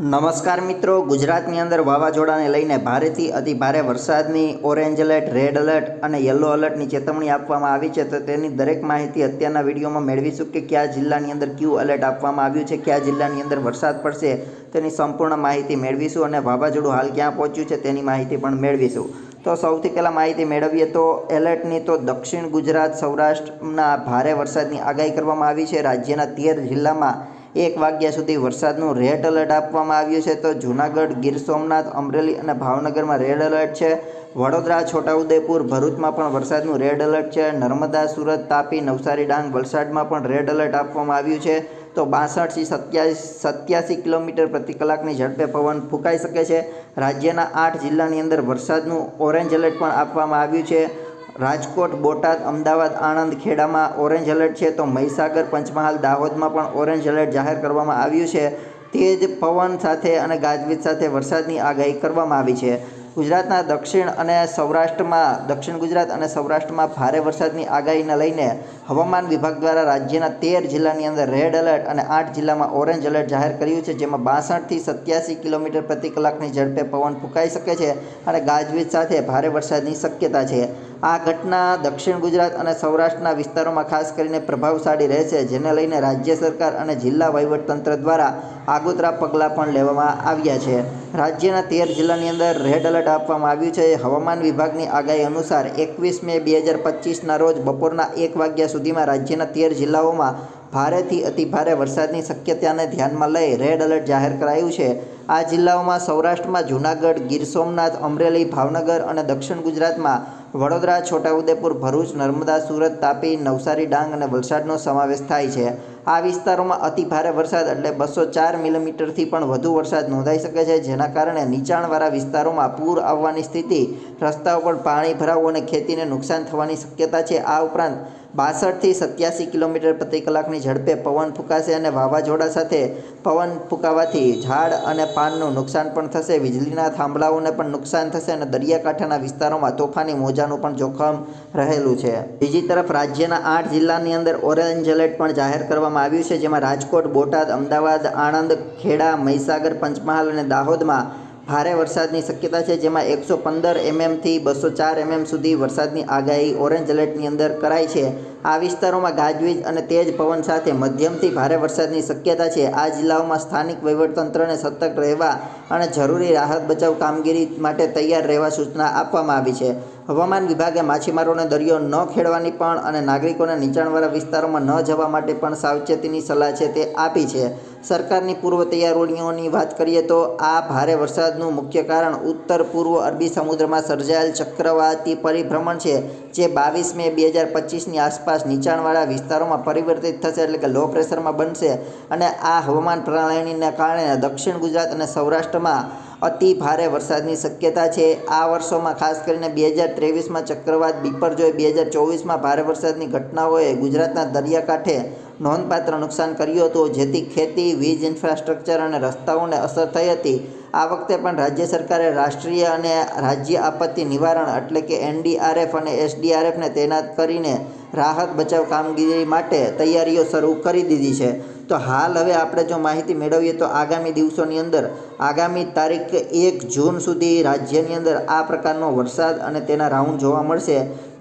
નમસ્કાર મિત્રો, ગુજરાતની અંદર વાવાઝોડાને લઈને ભારેથી અતિ ભારે વરસાદની ઓરેન્જ એલર્ટ રેડ એલર્ટ અને યલો એલર્ટની ચેતવણી આપવામાં આવી છે. તો તેની દરેક માહિતી અત્યારના વિડીયોમાં મેળવીશું કે કયા જિલ્લાની અંદર કયું એલર્ટ આપવામાં આવ્યું છે, કયા જિલ્લાની અંદર વરસાદ પડશે તેની સંપૂર્ણ માહિતી મેળવીશું અને વાવાઝોડું હાલ ક્યાં પહોંચ્યું છે તેની માહિતી પણ મેળવીશું. તો સૌથી પહેલાં માહિતી મેળવીએ તો એલર્ટની તો દક્ષિણ ગુજરાત સૌરાષ્ટ્રના ભારે વરસાદની આગાહી કરવામાં આવી છે. રાજ્યના તેર જિલ્લામાં એક વાગ્યા સુધી વરસાદનું રેડ એલર્ટ આપવામાં આવ્યું છે. તો જૂનાગઢ, ગીર સોમનાથ, અમરેલી અને ભાવનગરમાં રેડ એલર્ટ છે. વડોદરા, છોટાઉદેપુર, ભરૂચમાં પણ વરસાદનું રેડ એલર્ટ છે. નર્મદા, સુરત, તાપી, નવસારી, ડાંગ વલસાડમાં પણ રેડ એલર્ટ આપવામાં આવ્યું છે. તો બાસઠથી સત્યાસી સત્યાસી કિલોમીટર પ્રતિ કલાકની ઝડપે પવન ફૂંકાઈ શકે છે. રાજ્યના આઠ જિલ્લાની અંદર વરસાદનું ઓરેન્જ એલર્ટ પણ આપવામાં આવ્યું છે. રાજકોટ, બોટાદ, અમદાવાદ, આણંદ, ખેડામાં ઓરેન્જ એલર્ટ છે. તો મહીસાગર, પંચમહાલ, દાહોદમાં પણ ઓરેન્જ એલર્ટ જાહેર કરવામાં આવ્યું છે. તેજ પવન સાથે અને ગાજવીજ સાથે વરસાદની આગાહી કરવામાં આવી છે. ગુજરાતના દક્ષિણ અને સૌરાષ્ટ્રમાં, દક્ષિણ ગુજરાત અને સૌરાષ્ટ્રમાં ભારે વરસાદની આગાહીને લઈને હવામાન વિભાગ દ્વારા રાજ્યના તેર જિલ્લાની અંદર રેડ એલર્ટ અને આઠ જિલ્લામાં ઓરેન્જ એલર્ટ જાહેર કર્યું છે. જેમાં બાસઠથી સત્યાસી કિલોમીટર પ્રતિ કલાકની ઝડપે પવન ફૂંકાઈ શકે છે અને ગાજવીજ સાથે ભારે વરસાદની શક્યતા છે. આ ઘટના દક્ષિણ ગુજરાત અને સૌરાષ્ટ્રના વિસ્તારોમાં ખાસ કરીને પ્રભાવશાળી રહેશે જેને લઈને રાજ્ય સરકાર અને જિલ્લા વહીવટતંત્ર દ્વારા આગોતરા પગલાં પણ લેવામાં આવ્યા છે. રાજ્યના તેર જિલ્લાની અંદર રેડ એલર્ટ આપવામાં આવ્યું છે. હવામાન વિભાગની આગાહી અનુસાર એકવીસ મે બે હજાર પચીસના રોજ બપોરના એક વાગ્યા સુધીમાં રાજ્યના તેર જિલ્લાઓમાં ભારેથી અતિ ભારે વરસાદની શક્યતાને ધ્યાનમાં લઈ રેડ એલર્ટ જાહેર કરાયું છે. આ જિલ્લાઓમાં સૌરાષ્ટ્રમાં જૂનાગઢ, ગીર સોમનાથ, અમરેલી, ભાવનગર અને દક્ષિણ ગુજરાતમાં વડોદરા છોટાઉદેપુર ભરૂચ નર્મદા સુરત તાપી નવસારી ડાંગ અને વલસાડનો સમાવેશ થાય છે. આ વિસ્તારોમાં અતિ ભારે વરસાદ એટલે બસો ચાર મિલીમીટરથી પણ વધુ વરસાદ નોંધાઈ શકે છે, જેના કારણે નીચાણવાળા વિસ્તારોમાં પૂર આવવાની સ્થિતિ, રસ્તાઓ પર પાણી ભરાવું અને ખેતીને નુકસાન થવાની શક્યતા છે. આ ઉપરાંત બાસઠથી સત્યાસી કિલોમીટર પ્રતિ કલાકની ઝડપે પવન ફૂંકાશે અને વાવાઝોડા સાથે પવન ફૂંકાવાથી ઝાડ અને પાનનું નુકસાન પણ થશે. વીજળીના થાંભલાઓને પણ નુકસાન થશે અને દરિયાકાંઠાના વિસ્તારોમાં તોફાની મોજાનું પણ જોખમ રહેલું છે. બીજી તરફ રાજ્યના આઠ જિલ્લાની અંદર ઓરેન્જ એલર્ટ પણ જાહેર કરવામાં આવ્યું છે જેમાં રાજકોટ બોટાદ અમદાવાદ આણંદ ખેડા મહીસાગર પંચમહાલ અને દાહોદમાં ભારે વરસાદની શક્યતા છે, જેમાં એકસો પંદર એમએમથી બસો ચાર એમએમ સુધી વરસાદની આગાહી ઓરેન્જ એલર્ટની અંદર કરાઈ છે. આ વિસ્તારોમાં ગાજવીજ અને તેજ પવન સાથે મધ્યમથી ભારે વરસાદની શક્યતા છે. આ જિલ્લાઓમાં સ્થાનિક વહીવટતંત્રને સતર્ક રહેવા અને જરૂરી રાહત બચાવ કામગીરી માટે તૈયાર રહેવા સૂચના આપવામાં આવી છે. હવામાન વિભાગે માછીમારોને દરિયો ન ખેડવાની પણ અને નાગરિકોને નીચાણવાળા વિસ્તારોમાં ન જવા માટે પણ સાવચેતીની સલાહ છે તે આપી છે. સરકારની પૂર્વ તૈયારીઓની વાત કરીએ તો આ ભારે વરસાદનું મુખ્ય કારણ ઉત્તર પૂર્વ અરબી સમુદ્રમાં સર્જાયેલ ચક્રવાતી પરિભ્રમણ છે, જે બાવીસ મે બે હજાર પચીસની આસપાસ નીચાણવાળા વિસ્તારોમાં પરિવર્તિત થશે એટલે કે લો પ્રેશરમાં બનશે. અને આ હવામાન પ્રણાલીને કારણે દક્ષિણ ગુજરાત અને સૌરાષ્ટ્રમાં અતિ ભારે વરસાદની શક્યતા છે. આ વર્ષોમાં ખાસ કરીને બે હજાર ત્રેવીસમાં ચક્રવાત બિપરજોય, બે હજાર ચોવીસમાં ભારે વરસાદની ઘટનાઓએ ગુજરાતના દરિયાકાંઠે નોંધપાત્ર નુકસાન કર્યું હતું. જેથી ખેતી, વીજ ઇન્ફ્રાસ્ટ્રક્ચર અને રસ્તાઓને અસર થઈ હતી. આ વખતે પણ રાજ્ય સરકારે રાષ્ટ્રીય અને રાજ્ય આપત્તિ નિવારણ એટલે કે એનડીઆરએફ અને એસડીઆરએફને તૈનાત કરીને રાહત બચાવ કામગીરી માટે તૈયારીઓ શરૂ કરી દીધી છે. તો હાલ હવે આપણે જો માહિતી મેળવીએ તો આગામી દિવસોની અંદર, આગામી તારીખ એક જૂન સુધી રાજ્યની અંદર આ પ્રકારનો વરસાદ અને તેના રાઉન્ડ જોવા મળશે.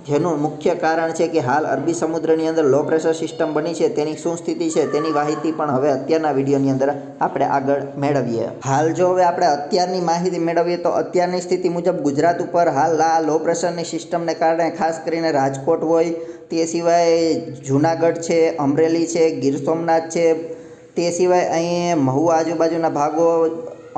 જેનું મુખ્ય કારણ છે કે હાલ અરબી સમુદ્રની અંદર લો પ્રેશર સિસ્ટમ બની છે. તેની શું સ્થિતિ છે તેની માહિતી પણ હવે અત્યારના વિડીયોની અંદર આપણે આગળ મેળવીએ. હાલ જો હવે આપણે અત્યારની માહિતી મેળવીએ તો અત્યારની સ્થિતિ મુજબ ગુજરાત ઉપર હાલ આ લો પ્રેશરની સિસ્ટમને કારણે ખાસ કરીને રાજકોટ હોય, તે સિવાય જૂનાગઢ છે, અમરેલી છે, ગીર સોમનાથ છે, તે સિવાય અહીં મહુવા આજુબાજુના ભાગો,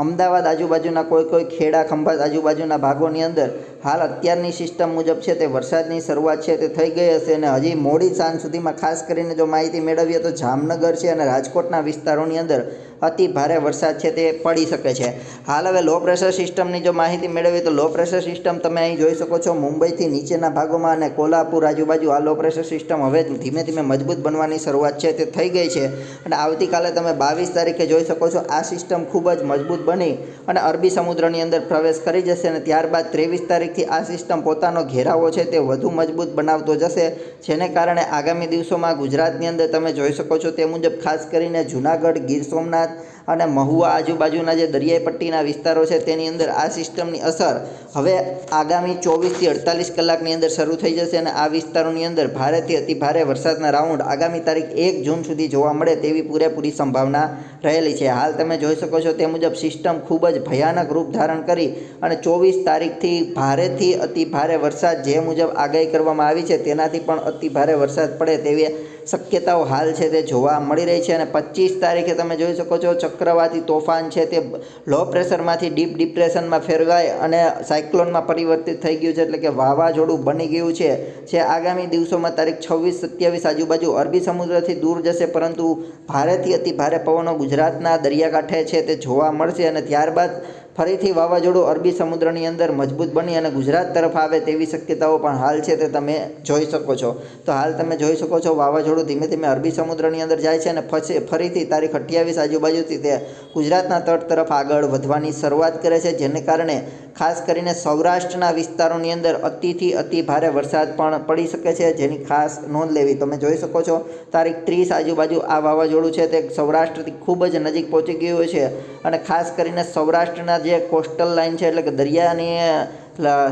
અમદાવાદ આજુબાજુના કોઈ કોઈ ખેડા ખંભાત આજુબાજુના ભાગોની અંદર હાલ અત્યારની સિસ્ટમ મુજબ છે તે વરસાદની શરૂઆત છે તે થઈ ગઈ હશે અને હજી મોડી સાંજ સુધીમાં ખાસ કરીને જો માહિતી મેળવીએ તો જામનગર છે અને રાજકોટના વિસ્તારોની અંદર અતિ ભારે વરસાદ છે તે પડી શકે છે. હાલ હવે લો પ્રેશર સિસ્ટમની જો માહિતી મેળવીએ તો લો પ્રેશર સિસ્ટમ તમે અહીં જોઈ શકો છો. મુંબઈથી નીચેના ભાગોમાં અને કોલ્હાપુર આજુબાજુ આ લો પ્રેશર સિસ્ટમ હવે ધીમે ધીમે મજબૂત બનવાની શરૂઆત છે તે થઈ ગઈ છે. અને આવતીકાલે તમે બાવીસ તારીખે જોઈ શકો છો આ સિસ્ટમ ખૂબ જ મજબૂત બની અને અરબી સમુદ્રની અંદર પ્રવેશ કરી જશે અને ત્યારબાદ ત્રેવીસ તારીખથી આ સિસ્ટમ પોતાનો ઘેરાવો છે તે વધુ મજબૂત બનાવતો જશે, જેને કારણે આગામી દિવસોમાં ગુજરાતની અંદર તમે જોઈ શકો છો તે મુજબ ખાસ કરીને જૂનાગઢ, ગીર સોમનાથ અને મહુવા આજુબાજુના જે દરિયાઈ પટ્ટીના વિસ્તારો છે તેની અંદર આ સિસ્ટમની અસર હવે આગામી ચોવીસથી અડતાલીસ કલાકની અંદર શરૂ થઈ જશે અને આ વિસ્તારોની અંદર ભારેથી અતિ ભારે વરસાદના રાઉન્ડ આગામી તારીખ એક જૂન સુધી જોવા મળે તેવી પૂરેપૂરી સંભાવના રહેલી છે. હાલ તમે જોઈ શકો છો તે મુજબ સિસ્ટમ ખૂબ જ ભયાનક રૂપ ધારણ કરી અને ચોવીસ તારીખથી ભારેથી અતિ ભારે વરસાદ જે મુજબ આગાહી કરવામાં આવી છે, તેનાથી પણ અતિ ભારે વરસાદ પડે તેવી શક્યતાઓ હાલ છે તે જોવા મળી રહી છે. અને પચીસ તારીખે તમે જોઈ શકો છો, ચક્રવાતી તોફાન છે તે લો પ્રેશરમાંથી, ડીપ ડિપ્રેશનમાં ફેરવાય અને સાયક્લોનમાં પરિવર્તિત થઈ ગયું છે, એટલે કે વાવાઝોડું બની ગયું છે. જે આગામી દિવસોમાં તારીખ છવ્વીસ, સત્યાવીસ આજુબાજુ અરબી સમુદ્રથી દૂર જશે, પરંતુ ભારેથી અતિ ભારે પવનો ગુજરાતના દરિયાકાંઠે છે તે જોવા મળશે. અને ત્યારબાદ ફરીથી વાવાઝોડું અરબી સમુદ્રની અંદર મજબૂત બની અને ગુજરાત તરફ આવે તેવી શક્યતાઓ પણ હાલ છે તે તમે જોઈ શકો છો. તો હાલ તમે જોઈ શકો છો વાવાઝોડું ધીમે ધીમે અરબી સમુદ્રની અંદર જાય છે અને પછી ફરીથી તારીખ અઠ્યાવીસ આજુબાજુથી તે ગુજરાતના તટ તરફ આગળ વધવાની શરૂઆત કરે છે, જેને કારણે ખાસ કરીને સૌરાષ્ટ્રના વિસ્તારોની અંદર અતિથી અતિ ભારે વરસાદ પણ પડી શકે છે. જેની ખાસ નોંધ લેવી તમે જોઈ શકો છો, તારીખ ત્રીસ આજુબાજુ આ વાવાઝોડું છે તે સૌરાષ્ટ્રથી ખૂબ જ નજીક પહોંચી ગયું છે અને ખાસ કરીને સૌરાષ્ટ્રના જે કોસ્ટલ લાઇન છે એટલે કે દરિયાની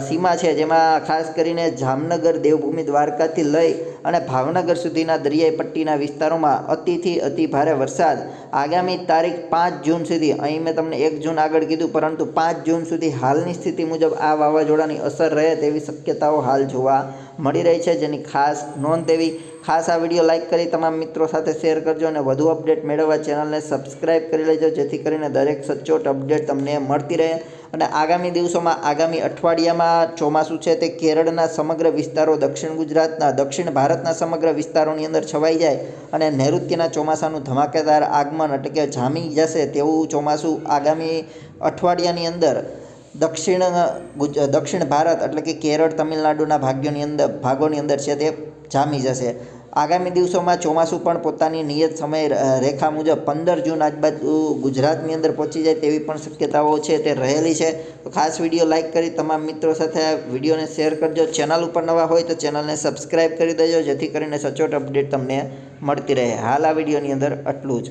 સીમા છે, જેમાં ખાસ કરીને જામનગર દેવભૂમિ દ્વારકાથી લઈ અને ભાવનગર સુધીના દરિયાઈ પટ્ટીના વિસ્તારોમાં અતિથી અતિ ભારે વરસાદ. આગામી તારીખ પાંચ જૂન સુધી, અહીં મેં તમને એક જૂન આગળ કીધું, પરંતુ પાંચ જૂન સુધી હાલની સ્થિતિ મુજબ આ વાવાઝોડાની અસર રહે તેવી શક્યતાઓ હાલ જોવા મળી રહી છે. જેની ખાસ નોંધ લેવી ખાસ આ વીડિયો લાઇક કરી તમામ મિત્રો સાથે શેર કરજો અને વધુ અપડેટ મેળવવા ચેનલને સબસ્ક્રાઇબ કરી લેજો, જેથી કરીને દરેક સચોટ અપડેટ તમને મળતી રહે. અને આગામી દિવસોમાં, આગામી અઠવાડિયામાં ચોમાસું છે તે કેરળના સમગ્ર વિસ્તારો, દક્ષિણ ગુજરાતના, દક્ષિણ ભારતના સમગ્ર વિસ્તારોની અંદર છવાઈ જાય અને નૈઋત્યના ચોમાસાનું ધમાકેદાર આગમન એટલે કે જામી જશે તેવું ચોમાસું આગામી અઠવાડિયાની અંદર દક્ષિણ દક્ષિણ ભારત એટલે કે કેરળ, તમિલનાડુના ભાગ્યોની અંદર, ભાગોની અંદર છે તે જામી જશે. આગામી દિવસોમાં ચોમાસું પણ પોતાની નિયત સમય રેખા મુજબ પંદર જૂન આજુબાજુ ગુજરાતની અંદર પહોંચી જાય તેવી પણ શક્યતાઓ છે, તે રહેલી છે. તો ખાસ વીડિયો લાઇક કરી તમામ મિત્રો સાથે વિડીયોને શેર કરજો. ચેનલ ઉપર નવા હોય તો ચેનલને સબસ્ક્રાઈબ કરી દેજો, જેથી કરીને સચોટ અપડેટ તમને મળતી રહે. હાલ આ વિડીયોની અંદર આટલું જ.